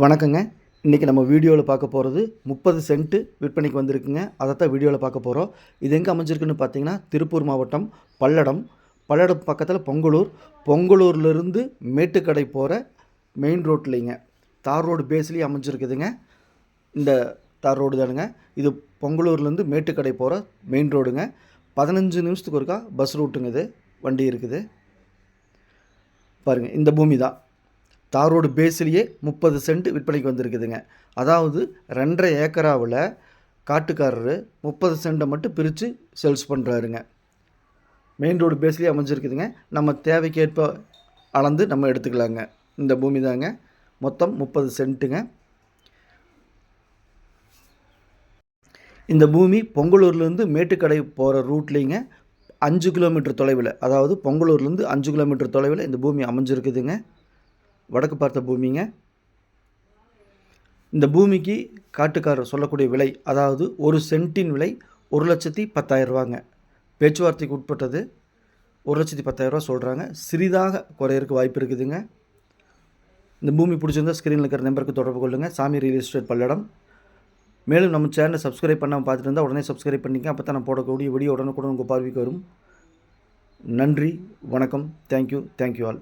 வணக்கங்க. இன்றைக்கி நம்ம வீடியோவில் பார்க்க போகிறது முப்பது சென்ட்டு விற்பனைக்கு வந்திருக்குங்க. அதை தான் வீடியோவில் பார்க்க போகிறோம் இது எங்கே அமைஞ்சிருக்குன்னு பார்த்தீங்கன்னா திருப்பூர் மாவட்டம் பல்லடம். பல்லடம் பக்கத்தில் பொங்கலூர். பொங்கலூர்லேருந்து மேட்டுக்கடை போகிற மெயின் ரோட்லேங்க தார் ரோடு பேஸ்லேயே அமைஞ்சிருக்குதுங்க. இந்த தார் ரோடு தானுங்க. இது பொங்கலூர்லேருந்து மேட்டுக்கடை போகிற மெயின் ரோடுங்க பதினஞ்சு நிமிஷத்துக்கு ஒருக்கா பஸ் ரூட்டுங்க இது. வண்டி இருக்குது. பாருங்கள் இந்த பூமி தான் தார் ரோடு பேஸ்லேயே முப்பது சென்ட் விற்பனைக்கு வந்திருக்குதுங்க. அதாவது ரெண்டரை ஏக்கராவில் காட்டுக்காரர் முப்பது சென்ட்டை மட்டும் பிரித்து சேல்ஸ் பண்ணுறாருங்க மெயின் ரோடு பேஸ்லேயே அமைஞ்சிருக்குதுங்க. நம்ம தேவைக்கேற்ப அளந்து நம்ம எடுத்துக்கலாங்க. இந்த பூமி தாங்க. மொத்தம் முப்பது சென்ட்டுங்க. இந்த பூமி பொங்கலூர்லேருந்து மேட்டுக்கடை போகிற ரூட்லேங்க. அஞ்சு கிலோமீட்டர் தொலைவில் அதாவது பொங்கலூர்லேருந்து அஞ்சு கிலோமீட்டர் தொலைவில் இந்த பூமி அமைஞ்சிருக்குதுங்க. வடக்கு பார்த்த பூமிங்க. இந்த பூமிக்கு காட்டுக்காரர் சொல்லக்கூடிய விலை அதாவது ஒரு சென்ட்டின் விலை ஒரு லட்சத்தி பத்தாயிரரூவாங்க பேச்சுவார்த்தைக்கு உட்பட்டது ஒரு லட்சத்தி பத்தாயிரரூவா சொல்கிறாங்க சிறிதாக குறையிறதுக்கு வாய்ப்பு இருக்குதுங்க. இந்த பூமி பிடிச்சிருந்தா ஸ்க்ரீனில் இருக்கிற நம்பருக்கு தொடர்பு கொள்ளுங்கள் சாமி ரியல் எஸ்டேட் பல்லடம். மேலும் நம்ம சேனலை சப்ஸ்கிரைப் பண்ணாமல் பார்த்துட்டு இருந்தால் உடனே சப்ஸ்கிரைப் பண்ணிக்க அப்போ தான் நான் போடக்கூடிய வீடியோ உடனுக்குடன் உங்கள் பார்வைக்கு வரும். நன்றி வணக்கம். Thank you thank you all